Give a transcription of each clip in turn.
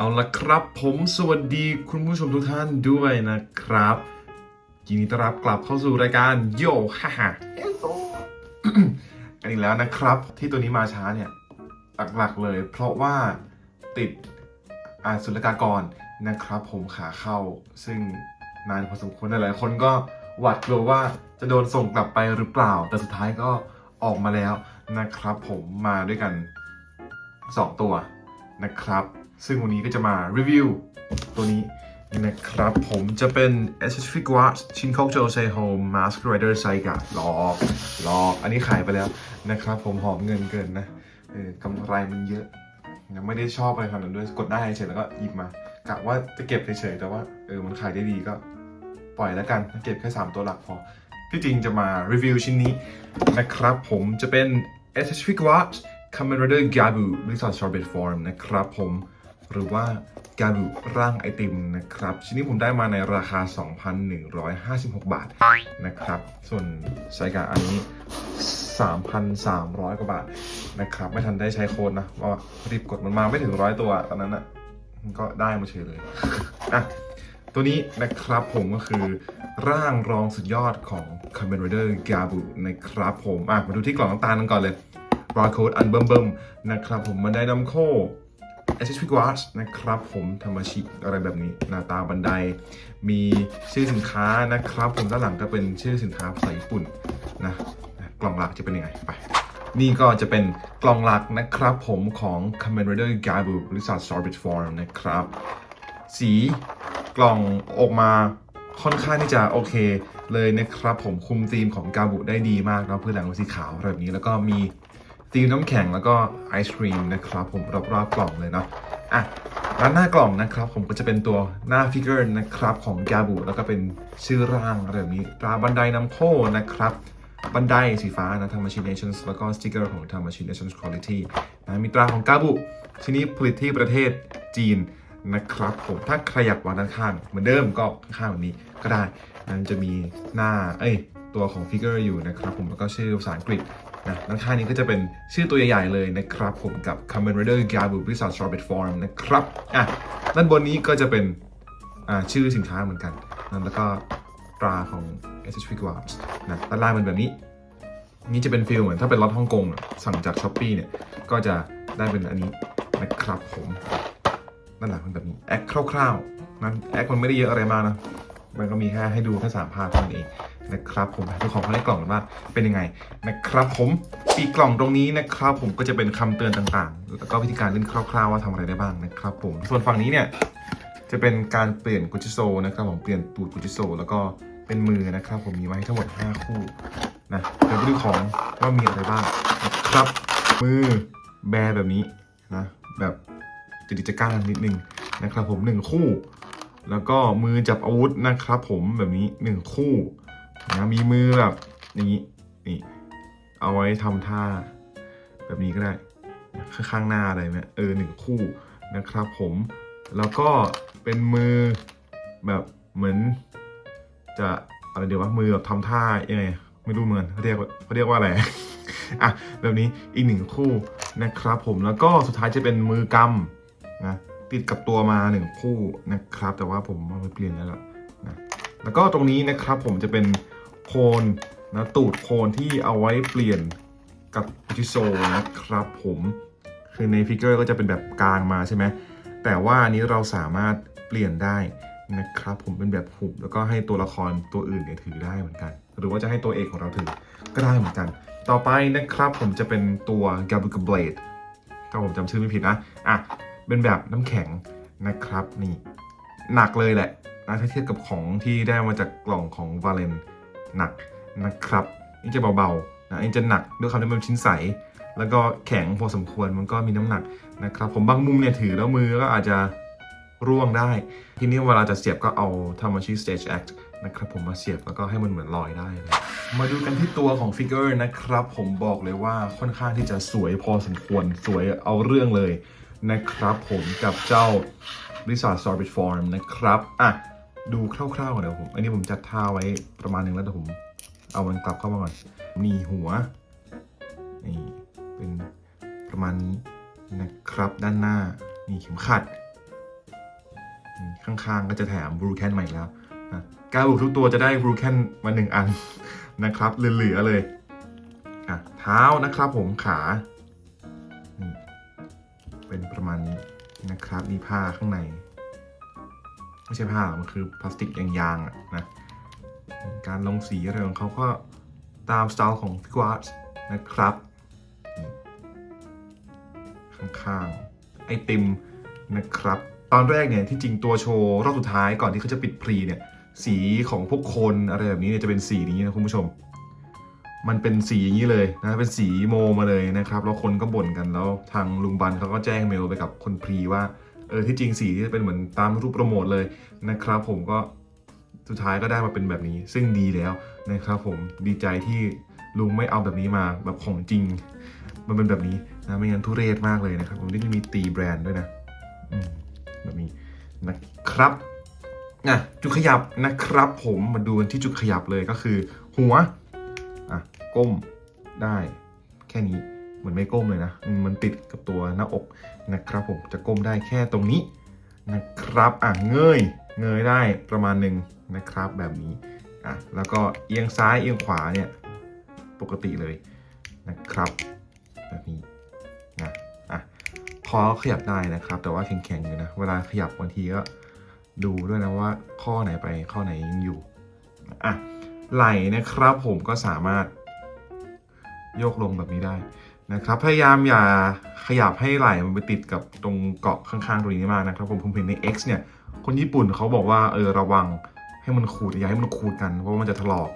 เอาละครับผมสวัสดีคุณผู้ชมทุกท่านด้วยนะครับยินดีต้อนรับกลับเข้าสู่รายการโยฮ่าฮ่าอันนี้แล้วนะครับ ที่ตัวนี้มาช้าเนี่ยหลักๆเลย เพราะว่าติดอาศุลกากรนะครับ ผมขาเข้า ซึ่งนานพอสมควรหลายๆคนก็หวาดกลัวว่าจะโดนส่งกลับไปหรือเปล่า แต่สุดท้ายก็ออกมาแล้วนะครับ ผมมาด้วยกัน 2 ตัวนะครับ ซึ่งวันนี้ก็จะมารีวิวตัวนี้นะครับ ผมจะเป็น s s i f i c Watch Shinkoku j o Seihome Mask Rider Saiga หลอกหลอก อันนี้ขายไปแล้วนะครับ ผมหอมเงินเกินนะเออกำไรมันเยอะยังไม่ได้ชอบอะไรขนาดนั้นด้วยกดได้เฉยแล้วก็หยิบมากะว่าจะเก็บเฉยๆแต่ว่าเออมันขายได้ดีก็ปล่อยแล้วกัน เก็บแค่ 3 ตัวหลักพอ ที่จริงจะมารีวิวชิ้นนี้นะครับ ผมจะเป็น s s i f i c Watch Kamen Rider Gabu บริษัท Sorbet Form นะครับผม หรือว่า Gabu ร่างไอติมนะครับ ชิ้นนี้ผมได้มาในราคา 2,156 บาทนะครับ ส่วนไซกาอันนี้ 3,300 กว่าบาทนะครับ ไม่ทันได้ใช้โค้ดนะว่ารีบกดมันมาไม่ถึงร้อยตัวตอนนั้นอะมันก็ได้มาเฉยเลยอะตัวนี้นะครับผมก็คือร่างรองสุดยอดของ Kamen Rider Gabu นะครับผมอะมาดูที่กล่องน้ำตาลกันก่อนเลยบาร์โค้ดอันเบิ่มๆนะครับผมมันได้นำโค้ a s s i s w a t c h นะครับผมทามชิอะไรแบบนี้ หน้าตาบันได มีชื่อสินค้านะครับ ผมด้านหลังก็เป็นชื่อสินค้าภาษาญี่ปุ่นนะกล่องหลักจะเป็นยังไงไป นี่ก็จะเป็นกล่องหลักนะครับผมของ Kamen Rider Gabu บริษัท Sorbet Form นะครับ สีกล่องออกมาค่อนข้างที่จะโอเคเลยนะครับผมคุมธีมของกาบุได้ดีมากเนาะพื้นหลังเป็นสีขาวแบบนี้แล้วก็มี ธีน้ำแข็งแล้วก็ไอศครีมนะครับผมรอบๆกล่องเลยเนาะอะด้านหน้ากล่องนะครับ ผมก็จะเป็นตัวหน้าฟิกเกอร์นะครับของกาบุแล้วก็เป็นชื่อร่างอะไรแบบนี้ตราบันไดน้ำโคนะครับบันไดสีฟ้านะ Tamashii Nations แล้วก็สติกเกอร์ของ Tamashii Nations Quality นะมีตราของกาบุชิ้นนี้ผลิตที่ประเทศจีนนะครับผมถ้าใครอยากวางด้านข้างเหมือนเดิมก็ข้างแบบนี้ก็ได้มันจะมีหน้าเอ้ยตัวของฟิกเกอร์อยู่นะครับผมแล้วก็ชื่อภาษาอังกฤษ นะด้านข้างนี้ก็จะเป็นชื่อตัวใหญ่ๆเลยนะครับ ผมกับ Kamen Rider Gabu บริษัท Strawberry Farm นะครับอะด้านบนนี้ก็จะเป็นอ่าชื่อสินค้าเหมือนกันนะแล้วก็ตราของ s h f i Watch นะด้านล่างเป็นแบบนี้ นี่จะเป็นฟิลเหมือนถ้าเป็นรถฮ่องกงอะสั่งจากช้อปปีเนี่ยก็จะได้เป็นอันนี้นะครับผมด้านหลังเป็นแบบนี้แอคคร่าวๆนั้นแอคมันไม่ได้เยอะอะไรมากนะมันก็มีแค่ให้ดูแค่สามภาพเท่านั้นเอง นะครับผมดูของภาในกล่องกันว่าเป็นยังไงนะครับผมปีกล่องตรงนี้นะครับ ผมก็จะเป็นคำเตือนต่างๆ แล้วก็วิธีการเล่นคร่าวๆว่าทำอะไรได้บ้างนะครับ ผมส่วนฝั่งนี้เนี่ยจะเป็นการเปลี่ยนกุจิโซนะครับผมเปลี่ยนตูดกุจิโซแล้วก็เป็นมือนะครับผมมีไว้ทั้งหมด 5 คู่นะเดี๋ยวไปดูของว่ามีอะไรบ้างนะครับ มือแบแบบนี้นะแบบจะดิจะก้านนิดนึงนะครับผมหนึ่งคู่ แล้วก็มือจับอาวุธนะครับผมแบบนี้หนึ่งคู่ นะมีมือแบบอย่างนี้นี่เอาไว้ทำท่า แบบนี้ก็ได้ข้างหน้าอะไรไหมเออหนึ่งคู่นะครับผมแล้วก็เป็นมือแบบเหมือน จะอะไรเดี๋ยวว่ามือแบบทำท่ายังไงไม่รู้เหมือนเขาเรียกเขาเรียกว่าอะไรอะแบบนี้อีกหนึ่งคู่นะครับ ผมแล้วก็สุดท้ายจะเป็นมือกำนะติดกับตัวมาหนึ่งคู่นะครับ แต่ว่าผมเอาเปลี่ยนแล้วล่ะนะแล้วก็ตรงนี้นะครับผมจะเป็น โคนนะตูดโคนที่เอาไว้เปลี่ยนกับจิโซนะครับผมคือในฟิกเกอร์ก็จะเป็นแบบกลางมาใช่ไหมแต่ว่าอันนี้เราสามารถเปลี่ยนได้นะครับผมเป็นแบบหุบแล้วก็ให้ตัวละครตัวอื่นเนี่ยถือได้เหมือนกัน หรือว่าจะให้ตัวเอกของเราถือก็ได้เหมือนกัน ต่อไปนะครับผมจะเป็นตัว g a b u k a Blade ถ้าผมจำชื่อไม่ผิดนะอะเป็นแบบน้ำแข็งนะครับนี่หนักเลยแหละนะถ้าเทียบกับของที่ได้มาจากกล่องของ v a l e n หนักนะครับนี่จะเบาๆนะอันนี้จะหนักด้วยความที่มันชิ้นใส แล้วก็แข็งพอสมควรมันก็มีน้ำหนักนะครับ ผมบางมุมเนี่ยถือแล้วมือก็อาจจะร่วงได้ ทีนี้เวลาจะเสียบก็เอา Tamashi Stage Act นะครับผมมาเสียบแล้วก็ให้มันเหมือนลอยได้เลยมาดูกันที่ตัวของฟิกเกอร์นะครับ ผมบอกเลยว่าค่อนข้างที่จะสวยพอสมควรสวยเอาเรื่องเลยนะครับผมกับเจ้า r e s o r t Sorbet Farm นะครับ อะ ดูคร่าวๆก่อนเดี๋ยวผม อันนี้ผมจัดท่าไว้ประมาณหนึงแล้วเดี๋ยวผม เอามันกลับเข้ามาก่อนมีหัวนี่เป็นประมาณนี้นะครับด้านหน้ามีเข็มขัด ข้างๆก็จะแถมบรูแคนมาอีกแล้วนะการบุกทุกตัวจะได้บรูแคนมาหนึ่งอันนะครับเหลือๆเลยอะเท้านะครับผมขาเป็นประมาณนี้นะครับมีผ้าข้างใน ไม่ใช่ผ้าหรอกมันคือพลาสติกยางๆอะนะการลงสีอะไรของเขาก็ตามสไตล์ของพิกวาสนะครับ ข้างๆ ไอติมนะครับ ตอนแรกเนี่ยที่จริงตัวโชว์รอบสุดท้ายก่อนที่เขาจะปิดพรีเนี่ยสีของพวกคนอะไรแบบนี้เนี่ยจะเป็นสีนี้นะคุณผู้ชม มันเป็นสีอย่างนี้เลยนะเป็นสีโมมาเลยนะครับ แล้วคนก็บ่นกันแล้วทางลุงบันเขาก็แจ้งเมลไปกับคนพรีว่า เออที่จริงสีที่จะเป็นเหมือนตามรูปโปรโมทเลยนะครับผมก็สุดท้ายก็ได้มาเป็นแบบนี้ ซึ่งดีแล้วนะครับผมดีใจที่ลุงไม่เอาแบบนี้มาแบบของจริง มันเป็นแบบนี้นะไม่งั้นทุเรศมากเลยนะครับ ผมนี่จะมีตีแบรนด์ด้วยนะแบบนี้นะครับอะจุดขยับนะครับผมมาดูกันที่จุดขยับเลยก็คือ หัวอะก้มได้แค่นี้ เหมือนไม่ก้มเลยนะมมันติดกับตัวหน้าอกนะครับ ผมจะก้มได้แค่ตรงนี้นะครับอะเงยเงยได้ประมาณหนึ่งนะครับแบบนี้อะแล้วก็เอียงซ้ายเอียงขวาเนี่ยปกติเลยนะครับ แบบนี้นะอะคอขยับได้นะครับ แต่ว่าแข็งๆอยู่นะเวลาขยับบางทีก็ดูด้วยนะว่าข้อไหนไปข้อไหนยังอยู่อะไหล่นะครับผมก็สามารถโยกลงแบบนี้ได้ นะครับ พยายามอย่าขยับให้ไหล่มันไปติดกับตรงเกาะข้างๆตรงนี้มากนะครับผมผมเห็นใน X เนี่ย คนญี่ปุ่นเขาบอกว่าเออระวังให้มันขูดอย่าให้มันขูดกันเพราะว่ามันจะถลอก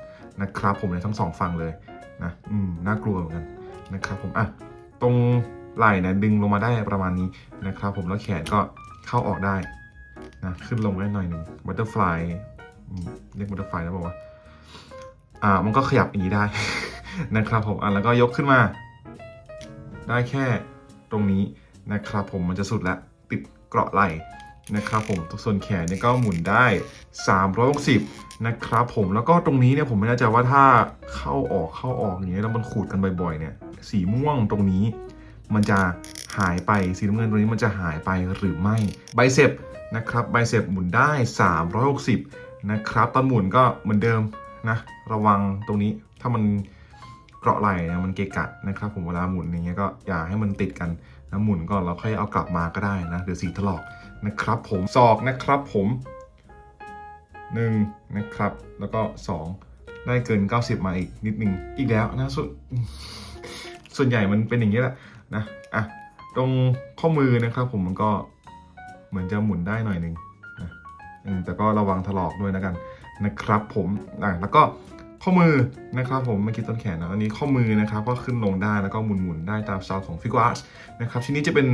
นะครับผมในทั้งสองฝั่งเลยนะอืมน่ากลัวเหมือนกันนะครับผมอะตรงไหล่เนี่ยดึงลงมาได้ประมาณนี้นะครับผมแล้วแขนก็เข้าออกได้นะขึ้นลงได้หน่อยหนึ่งบัตเตอร์ฟลายเรียกบัตเตอร์ฟลายแล้วบอกว่าอ่ามันก็ขยับอย่างนี้ได้นะครับผมอะแล้วก็ยกขึ้นมา ได้แค่ตรงนี้นะครับผมมันจะสุดแล้วติดเกราะไหล่นะครับผมส่วนแขนเนี่ยก็หมุนได้ 360 นะครับผมแล้วก็ตรงนี้เนี่ยผมไม่แน่ใจว่าถ้าเข้าออกเข้าออกอย่างเงี้ยแล้วมันขูดกันบ่อยๆเนี่ยสีม่วงตรงนี้ มันจะหายไปสีน้ำเงินตรงนี้มันจะหายไปหรือไม่ไบเซปนะครับไบเซปหมุนได้ 360 นะครับตอนหมุนก็เหมือนเดิมนะระวังตรงนี้ถ้ามัน เกราะไหล่เนี่ยมันเกะกะนะครับผมเวลาหมุนอย่างเงี้ยก็อย่าให้มันติดกันนะหมุนก่อนเราค่อยเอากลับมาก็ได้นะเดี๋ยวสีถลอกนะครับ ผมศอกนะครับผมหนึ่งนะครับแล้วก็สองได้เกิน 90 มาอีกนิดนึงอีกแล้วนะส่วนส่วนใหญ่มันเป็นอย่างนี้แหละนะอะตรงข้อมือนะครับ ผมมันก็เหมือนจะหมุนได้หน่อยนึงนะแต่ก็ระวังถลอกด้วยนะกันนะครับ ผมอะแล้วก็ ข้อมือนะครับผมเมื่อกี้ต้นแขนนะอันนี้ข้อมือนะครับก็ขึ้นลงได้แล้วก็หมุนหมุนๆได้ตามสไตล์ของฟิก u า r นะครับชิ้นนี้จะเป็น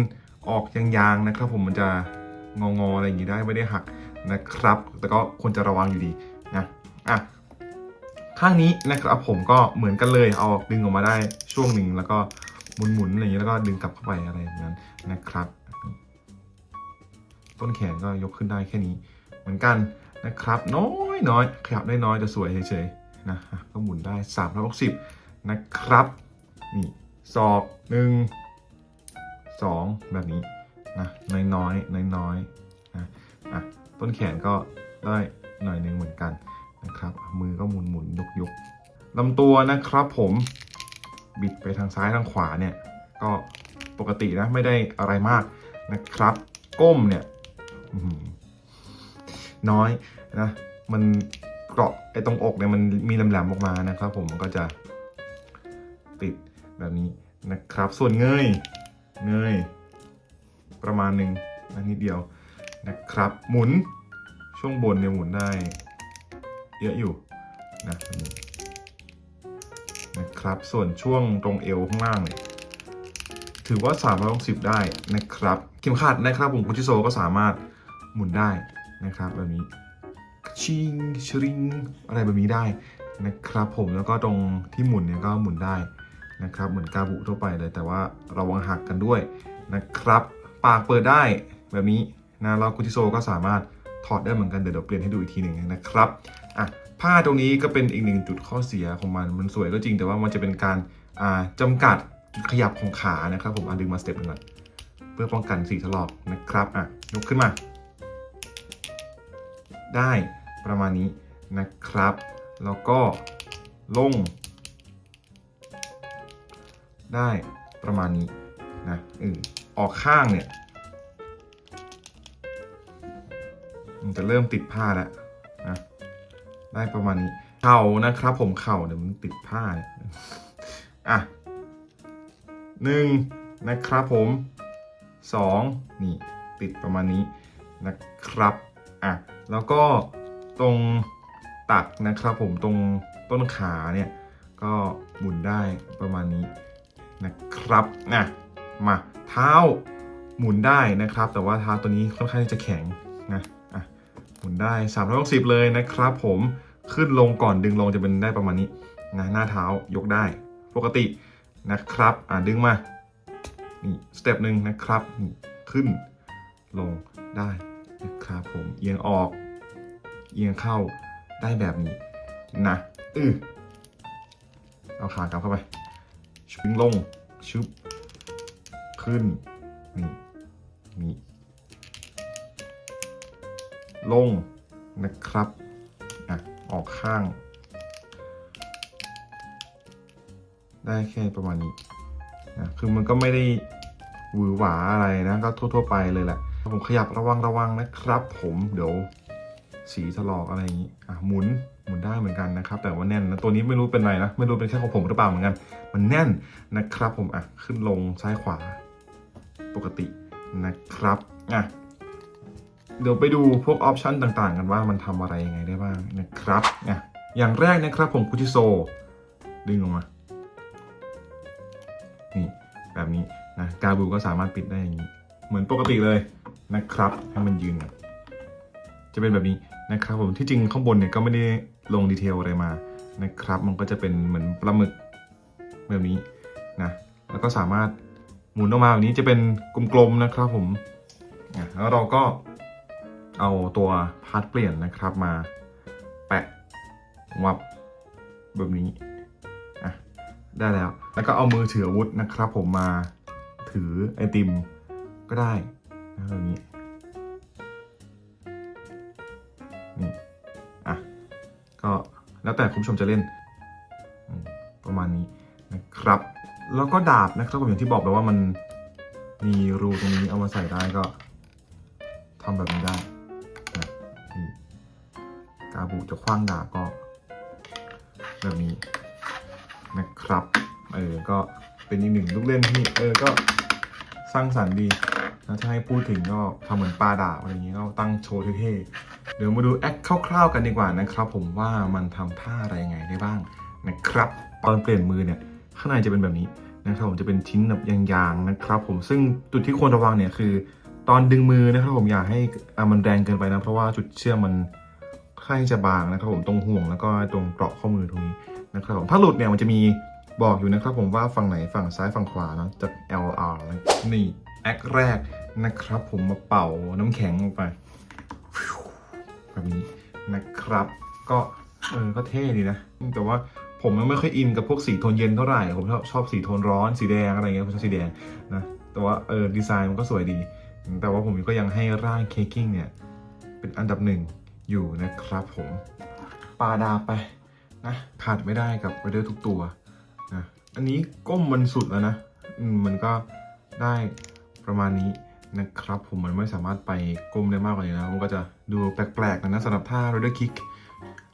ออกยางๆนะครับ ผมมันจะงองๆอะไรอย่างนี้ได้ไม่ได้หักนะครับ แต่ก็ควรจะระวังอยู่ดีนะอะข้างนี้นะครับผมก็เหมือนกันเลยเอาดึงออกมาได้ช่วงหนึ่งแล้วก็หมุนๆอะไรอย่างนี้แล้วก็ดึงกลับเข้าไปอะไรอย่างนั้นนะครับ ต้นแขนก็ยกขึ้นได้แค่นี้ เหมือนกันนะครับ น้อยน้อยขยับได้น้อยจะสวยเฉยๆ นะก็หมุนได้3ามร้อยหกสิบนะครับ นี่ศอกหนึ่งสองแบบนี้นะน้อยน้อยน้อยน้อยๆนะอะต้นแขนก็ได้หน่อยหนึ่งเหมือนกันนะครับ มือก็หมุนหมุนยกยกลำตัวนะครับผมบิดไปทางซ้ายทางขวาเนี่ยก็ปกตินะไม่ได้อะไรมากนะครับ ก้มเนี่ยน้อยนะมัน เกาะไอ้ตรงอกเนี่ยมันมีแหลมๆออกมานะครับผมมันก็จะติดแบบนี้นะครับ ส่วนเงยเงยประมาณหนึ่งนะนิดเดียวนะครับ หมุนช่วงบนเนี่ยหมุนได้เยอะอยู่นะแบบนี้นะครับ ส่วนช่วงตรงเอวข้างล่างเนี่ยถือว่า360ได้นะครับเข็มขัดนะครับผมคุชิโซก็สามารถหมุนได้นะครับแบบนี้ ชิงชริงอะไรแบบนี้ได้นะครับผมแล้วก็ตรงที่หมุนเนี่ยก็หมุนได้นะครับเหมือนกาบุทั่วไปเลย แต่ว่าระวังหักกันด้วยนะครับ ปากเปิดได้แบบนี้นะแล้วคุชิโซก็สามารถถอดได้เหมือนกันเดี๋ยวเดี๋ยวเปลี่ยนให้ดูอีกทีหนึ่งนะครับอะผ้าตรงนี้ก็เป็นอีกหนึ่งจุดข้อเสียของมันมันสวยก็จริงแต่ว่ามันจะเป็นการอ่าจำกัดจุดขยับของขานะครับ ผมอะดึงมาสเต็ปหนึ่งก่อนเพื่อป้องกันสีถลอกนะครับอะยกขึ้นมา ได้ ประมาณนี้นะครับ แล้วก็ลง ได้ประมาณนี้นะเออออกข้างเนี่ยมันจะเริ่มติดผ้าแล้วนะได้ประมาณนี้เข่านะครับ ผมเข่าเนี่ยวมันติดผ้าเนี่ยอะหนึ่งนะครับผมสองนี่ติดประมาณนี้นะครับอะแล้วก็ ตรงตักนะครับผมตรงต้นขาเนี่ยก็หมุนได้ประมาณนี้นะครับนะมาเท้าหมุนได้นะครับ แต่ว่าเท้าตัวนี้ค่อนข้างจะแข็งนะอะหมุนได้360เลยนะครับ ผมขึ้นลงก่อนดึงลงจะเป็นได้ประมาณนี้นะหน้าเท้ายกได้ปกตินะครับอ่าดึงมานี่สเต็ปหนึ่งนะครับขึ้นลงได้นะครับผมเอียงออก เอียงเข้าได้แบบนี้นะอือเอาขากลับเข้าไปชุบลงชุบขึ้นนี่นี่ลงนะครับอะออกข้าง ได้แค่ประมาณนี้นะคือมันก็ไม่ได้หวือหวาอะไรนะ ก็ทั่ว ๆ ไปเลยแหละผมขยับระวังระวังนะครับผมเดี๋ยว สีถลอกอะไรอย่างนี้อะหมุนหมุนได้เหมือนกันนะครับ แต่ว่าแน่นนะตัวนี้ไม่รู้เป็นไรนะไม่รู้เป็นแค่ของผมหรือเปล่าเหมือนกัน มันแน่นนะครับผมอะขึ้นลงซ้ายขวา ปกตินะครับอะเดี๋ยวไปดูพวกออปชันต่างๆ กันว่ามันทำอะไรยังไงได้บ้างนะครับอะอย่างแรกนะครับผมคุชิโซ ดึงออกมา นี่แบบนี้นะกาบูก็สามารถปิดได้อย่างนี้ เหมือนปกติเลยนะครับ ให้มันยืนจะเป็นแบบนี้ นะครับผมที่จริงข้างบนเนี่ยก็ไม่ได้ลงดีเทลอะไรมานะครับ มันก็จะเป็นเหมือนปลาหมึกแบบนี้นะแล้วก็สามารถหมุนออกมาแบบนี้จะเป็นกลมๆนะครับผมอะแล้วเราก็เอาตัวพาร์ทเปลี่ยนนะครับมาแปะวับแบบนี้อะได้แล้ว แล้วก็เอามือถืออาวุธนะครับ ผมมาถือไอติมก็ได้นะแบบนี้ นี่อะก็แล้วแต่คุณผู้ชมจะเล่น ประมาณนี้นะครับ แล้วก็ดาบนะครับผมอย่างที่บอกไปว่ามันมีรูตรงนี้เอามาใส่ได้ก็ทำแบบนี้ได้นะนี่กาบูจะคว้างดาบก็ แบบนี้นะครับเออก็เป็นอีกหนึ่งลูกเล่นที่เออก็สร้างสรรค์ดีนะถ้าให้พูดถึงก็ทำเหมือนปลาดาบอะไรอย่างนี้ก็ตั้งโชว์เท่ๆ เดี๋ยวมาดูแอคคร่าวๆกันดีกว่านะครับ ผมว่ามันทำท่าอะไรยังไงได้บ้างนะครับ ตอนเปลี่ยนมือเนี่ยข้างในจะเป็นแบบนี้นะครับผมจะเป็นชิ้นแบบยางๆนะครับผมซึ่งจุดที่ควรระวังเนี่ยคือ ตอนดึงมือนะครับผมอย่าให้อะมันแรงเกินไปนะ เพราะว่าจุดเชื่อมมันค่อนจะบางนะครับผมตรงห่วงแล้วก็ตรงเกราะข้อมือตรงนี้นะครับผมถ้าหลุดเนี่ยมันจะมีบอกอยู่นะครับผมว่าฝั่งไหนฝั่งซ้ายฝั่งขวาเนะจาก LR นี่แอคแรกนะครับผมมาเป่าน้ำแข็งลงไป แบบนี้นะครับ ก็เออก็เท่ดีนะ แต่ว่าผมไม่ค่อยอินกับพวกสีโทนเย็นเท่าไหร่ ผมชอบชอบสีโทนร้อนสีแดงอะไรเงี้ยผมชอบสีแดงนะ แต่ว่าเออดีไซน์มันก็สวยดี แต่ว่าผมก็ยังให้ร่างเคกิ้งเนี่ยเป็นอันดับหนึ่งอยู่นะครับผมปาดาไปนะขาดไม่ได้กับไปเดอร์ทุกตัวนะอันนี้ก้มมันสุดแล้วนะมันก็ได้ประมาณนี้ นะครับผมมันไม่สามารถไปก้มได้มากกว่านี้นะมันก็จะดูแปลกๆนะสำหรับท่า r รเดอร์คิก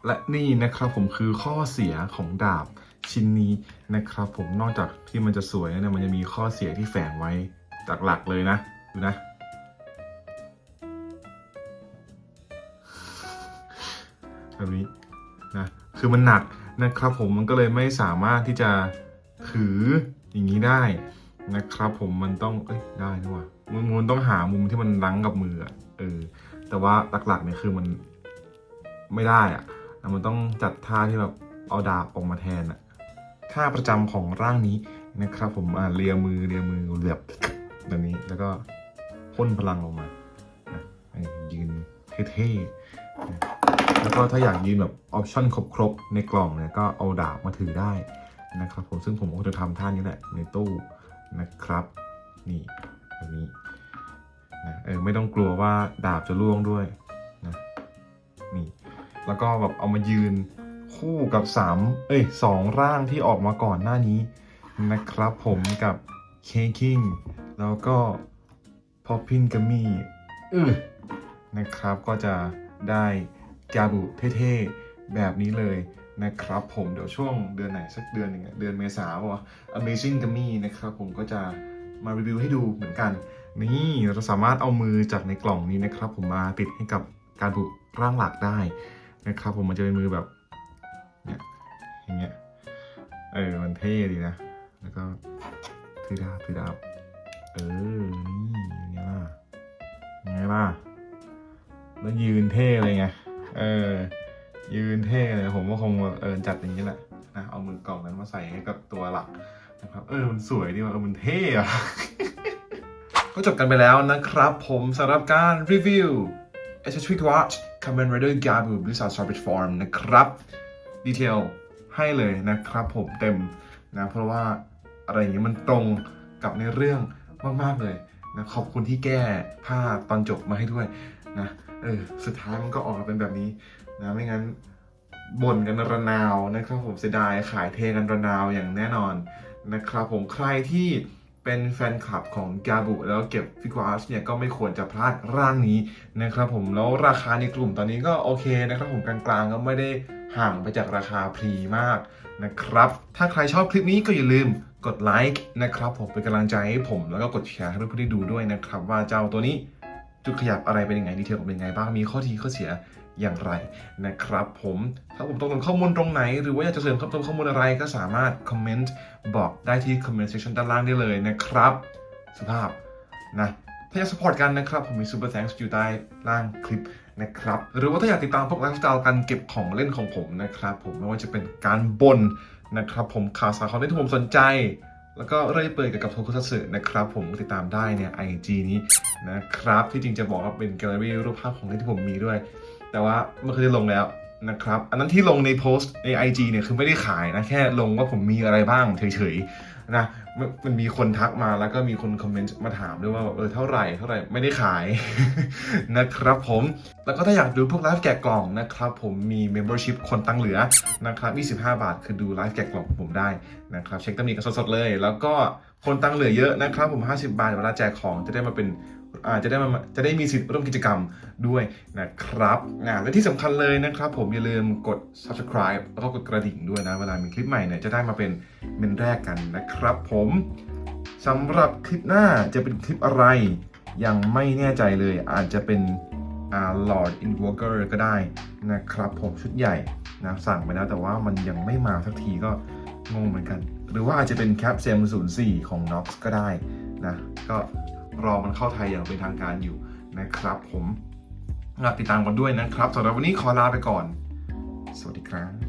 และนี่นะครับผมคือข้อเสียของดาบชิ้นนี้นะครับผมนอกจากที่มันจะสวยแล้วเนี่ยมันจะมีข้อเสียที่แฝงไว้จากหลักเลยนะดูนะแบบนี้นะคือมันหนักนะครับผมมันก็เลยไม่สามารถที่จะถืออย่างนี้ได้ นะครับผมมันต้องเอ้ยได้นะว่ะมันมันต้องหามุมที่มันรั้งกับมืออะเออ แต่ว่าหลักๆเนี่ยคือมันไม่ได้อะมันต้องจัดท่าที่แบบเอาดาบออกมาแทนอะท่าประจำของร่างนี้นะครับ ผมอ่าเลียมือเลียมือเหลือบแบบนี้แล้วก็พ่นพลังออกมาอยืนเท่ๆแล้วก็ถ้าอยากยืนแบบออปชั่นครบๆในกล่องเนี่ยก็เอาดาบมาถือได้นะครับผมซึ่งผมก็จะทำท่านี้แหละในตู้ นะครับ นี่แบบนี้นะเออไม่ต้องกลัวว่าดาบจะล่วงด้วยนะนี่แล้วก็แบบเอามายืนคู่กับสามเอ้ยสองร่างที่ออกมาก่อนหน้านี้นะครับผมกับเคคิงแล้วก็พอพินกัมมี่อือนะครับก็จะได้กาบุเท่ๆ แบบนี้เลย นะครับผมเดี๋ยวช่วงเดือนไหนสักเดือนหนึ่งเดือนเมษาวะ Amazing Gummy นะครับผมก็จะมารีวิวให้ดูเหมือนกัน นี่เราสามารถเอามือจากในกล่องนี้นะครับ ผมมาติดให้กับการบุร่างหลักได้นะครับ ผมมันจะเป็นมือแบบเนี่ยอย่างเงี้ยเออมันเท่ดีนะ แล้วก็ถือดาบถือดาบเออนี่อย่างเงี้ยล่ะย่างเงี้ยล่ะแล้วยืนเท่เลยไงเออ ยืนเท่เลยผมก็คงเออจัดอย่างนี้แหละนะเอามือกล่องนั้นมาใส่ให้กับตัวหลักนะครับเออมันสวยดีว่ะเออมันเท่อะก็จบกันไปแล้วนะครับ ผมสำหรับการรีวิว s s a s s i n Watch Kamen Rider Gabu Blizzard Savage Form นะครับ ดีเทลให้เลยนะครับผมเต็มนะเพราะว่าอะไรอย่างนี้มันตรงกับในเรื่องมากๆเลยนะขอบคุณที่แก้ผ้าตอนจบมาให้ด้วยนะเออสุดท้ายมันก็ออกมาเป็นแบบนี้ นะไม่งั้นบ่นกันระนาวนะครับผมเสียดายขายเทกันระนาวอย่างแน่นอนนะครับผมใครที่เป็นแฟนคลับของกาบุแล้วเก็บฟิกอาร์สเนี่ยก็ไม่ควรจะพลาดร่างนี้นะครับผมแล้วราคาในกลุ่มตอนนี้ก็โอเคนะครับผมกลางๆก็ไม่ได้ห่างไปจากราคาพรีมากนะครับ ถ้าใครชอบคลิปนี้ก็อย่าลืมกดไลค์นะครับผมเป็นกำลังใจให้ผมแล้วก็กดแชร์ให้เพื่อนๆได้ดูด้วยนะครับ ว่าเจ้าตัวนี้ จุดขยับอะไรเป็นยังไงดีเทลเป็นยังไงบ้างมีข้อดีข้อเสียอย่างไรนะครับผมถ้าผมต้องการข้อมูลตรงไหน หรือว่าอยากจะเสริมเติมข้อมูลอะไรก็สามารถคอมเมนต์บอกได้ที่คอมเมนต์เซชันด้านล่างได้เลยนะครับ สุภาพนะถ้าอยากสปอร์ตกันนะครับ ผมมี Super Thanks อยู่ใต้ล่างคลิปนะครับ หรือว่าถ้าอยากติดตามพวกไลฟ์สไตล์การเก็บของเล่นของผมนะครับ ผมไม่ว่าจะเป็นการบนนะครับ ผมข่าวสารของเล่นที่ผมสนใจ แล้วก็เรื่อยเปื่อยเกี่ยวกับโทคุซัตสึนะครับผมติดตามได้เนี่ยไอจีนี้นะครับ ที่จริงจะบอกว่าเป็นแกลเลอรี่รูปภาพของเล่นที่ผมมีด้วย แต่ว่าเมื่อคืนลงแล้วนะครับ อันนั้นที่ลงในโพสต์ใน IG เนี่ยคือไม่ได้ขายนะ แค่ลงว่าผมมีอะไรบ้างเฉยๆ นะมันมีคนทักมาแล้วก็มีคนคอมเมนต์มาถามด้วยว่าแบบเออเท่าไหร่เท่าไหร่ไม่ได้ขายนะครับผมแล้วก็ถ้าอยากดูพวกไลฟ์แกะกล่องนะครับผมมี Membership คนตั้งเหลือนะครับ25 บาท คือดูไลฟ์แกะกล่องผมได้นะครับเช็คตำหนิกันสดๆเลย แล้วก็คนตั้งเหลือเยอะนะครับผม 50 บาทเวลาแจกของจะได้มาเป็น จะได้มาจะได้มีสิทธิ์ร่วมกิจกรรมด้วยนะครับอ่าและที่สำคัญเลยนะครับ ผมอย่าลืมกด subscribe แล้วก็กดกระดิ่งด้วยนะ เวลามีคลิปใหม่เนี่ยจะได้มาเป็นเมนแรกกันนะครับผมสำหรับคลิปหน้าจะเป็นคลิปอะไรยังไม่แน่ใจเลยอาจจะเป็นอ่า Lord Invoker ก็ได้นะครับ ผมชุดใหญ่นะสั่งไปแล้วแต่ว่ามันยังไม่มาสักทีก็งงเหมือนกัน หรือว่าอาจจะเป็นแคปเซม04 ของ Nox ก็ได้นะก็ รอมันเข้าไทยอย่างเป็นทางการอยู่นะครับผมฝากติดตามกันด้วยนะครับสำหรับวันนี้ขอลาไปก่อน สวัสดีครับ